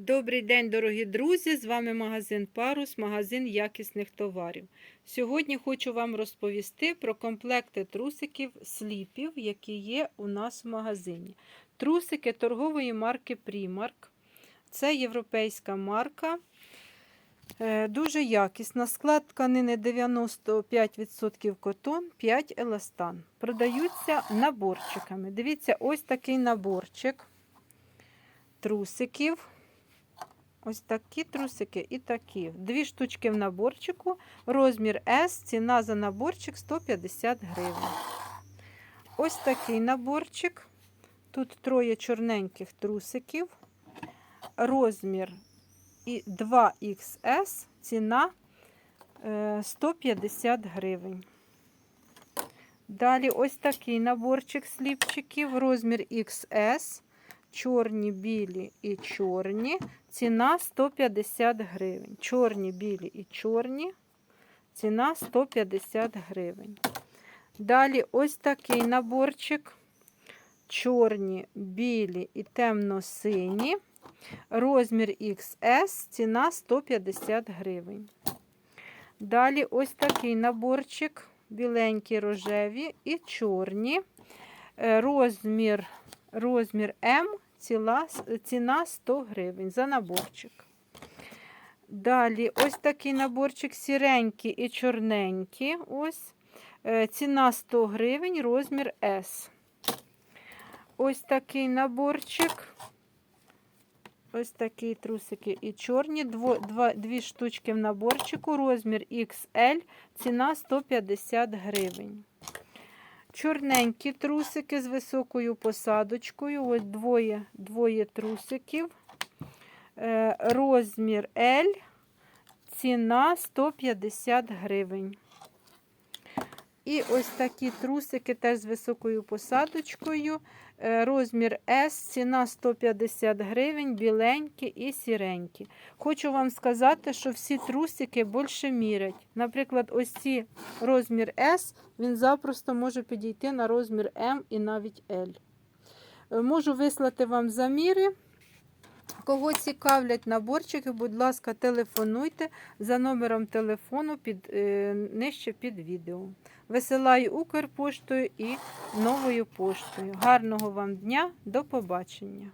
Добрий день, дорогі друзі! З вами магазин Парус, магазин якісних товарів. Сьогодні хочу вам розповісти про комплекти трусиків сліпів, які є у нас в магазині. Трусики торгової марки Primark. Це європейська марка. Е, Дуже якісна. Склад тканини 95% котон, 5 еластан. Продаються наборчиками. Дивіться, ось такий наборчик трусиків. Ось такі трусики і такі. Дві штучки в наборчику. Розмір S, ціна за наборчик 150 гривень. Ось такий наборчик. Тут троє чорненьких трусиків. Розмір 2XS, ціна е, 150 гривень. Далі ось такий наборчик сліпчиків, розмір XS, чорні, білі і чорні. Ціна 150 гривень. Чорні, білі і чорні. Ціна 150 гривень. Далі ось такий наборчик. Чорні, білі і темно-сині. Розмір XS, ціна 150 гривень. Далі ось такий наборчик. Біленькі рожеві і чорні. Е, Розмір, розмір М, ціна 100 гривень за наборчик. Далі ось такий наборчик сіренький і чорненький. Ось. Е, Ціна 100 гривень, розмір S. Ось такий наборчик. Ось такі трусики і чорні. Дво, два, дві штучки в наборчику, розмір XL, ціна 150 гривень. Чорненькі трусики з високою посадочкою. Ось двоє, двоє трусиків. Е, розмір L, ціна 150 гривень. І ось такі трусики теж з високою посадочкою. Е, Розмір S, ціна 150 гривень, біленькі і сіренькі. Хочу вам сказати, що всі трусики більше мірять. Наприклад, ось ці розмір S, він запросто може підійти на розмір М і навіть L. Е, Можу вислати вам заміри. Кого цікавлять наборчики, будь ласка, телефонуйте за номером телефону під, е, нижче під відео. Висилаю Укрпоштою і новою поштою. Гарного вам дня, до побачення!